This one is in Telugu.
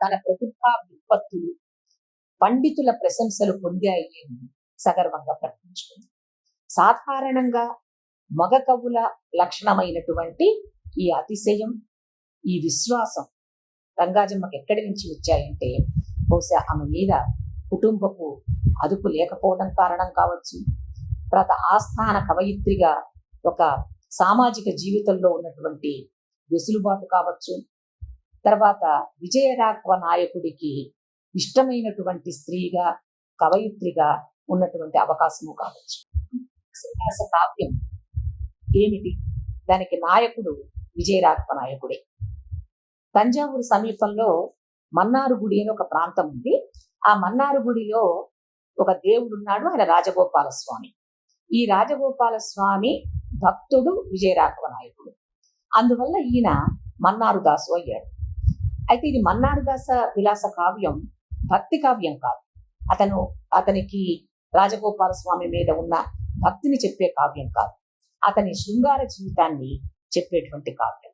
తన ప్రతిభా విపత్తులు పండితుల ప్రశంసలు పొందాయి అని సగర్వంగా ప్రకటించుకుంది సాధారణంగా మగ కవుల లక్షణమైనటువంటి ఈ అతిశయం ఈ విశ్వాసం రంగాజమ్మకి ఎక్కడి నుంచి వచ్చాయంటే బహుశా ఆమె మీద కుటుంబపు అదుపు లేకపోవడం కారణం కావచ్చు. తర్వాత ఆస్థాన కవయిత్రిగా ఒక సామాజిక జీవితంలో ఉన్నటువంటి వెసులుబాటు కావచ్చు. తర్వాత విజయరాఘవ నాయకుడికి ఇష్టమైనటువంటి స్త్రీగా కవయిత్రిగా ఉన్నటువంటి అవకాశము కావచ్చు. సన్యాస కావ్యం ఏమిటి? దానికి నాయకుడు విజయరాఘవ నాయకుడే. తంజావూరు సమీపంలో మన్నారు గుడి అని ఒక ప్రాంతం ఉంది. ఆ మన్నారు గుడిలో ఒక దేవుడు ఉన్నాడు ఆయన రాజగోపాల స్వామి ఈ రాజగోపాల స్వామి భక్తుడు విజయరాఘవ నాయకుడు. అందువల్ల ఈయన మన్నారు దాసు అయ్యాడు. అయితే ఇది మన్నారుదాస విలాస కావ్యం భక్తి కావ్యం కాదు. అతను అతనికి రాజగోపాల స్వామి మీద ఉన్న భక్తిని చెప్పే కావ్యం కాదు. అతని శృంగార జీవితాన్ని చెప్పేటువంటి కావ్యం.